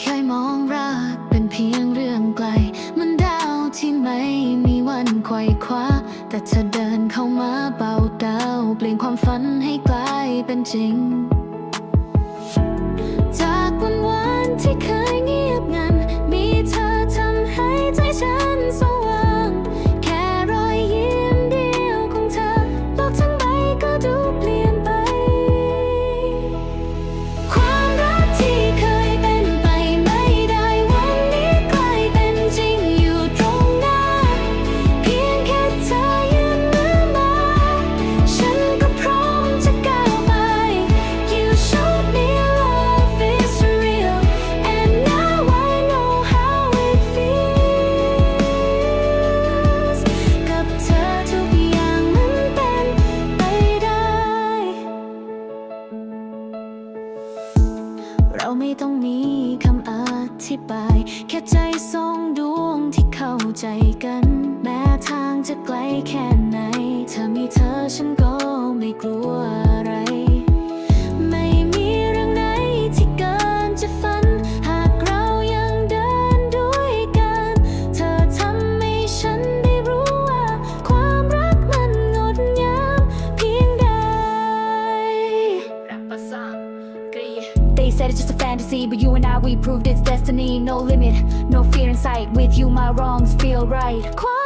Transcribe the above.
เคยมองรักเป็นเพียงเรื่องไกล มันดาวที่ไม่มีวันไว่คว้า แต่เธอเดินเข้ามาเบาดาเปลี่ยนความฝันให้กลายเป็นจริง จากวันวันที่เคย เราไม่ต้องมีคำอธิบาย แค่ใจสองดวงที่เข้าใจกัน แม้ทางจะไกลแค่ไหนเธอมีเธอฉันก็ไม่กลัว it's just a fantasy But you and I, we proved it's destiny. No limit, no fear in sight. With you my wrongs feel right. Quiet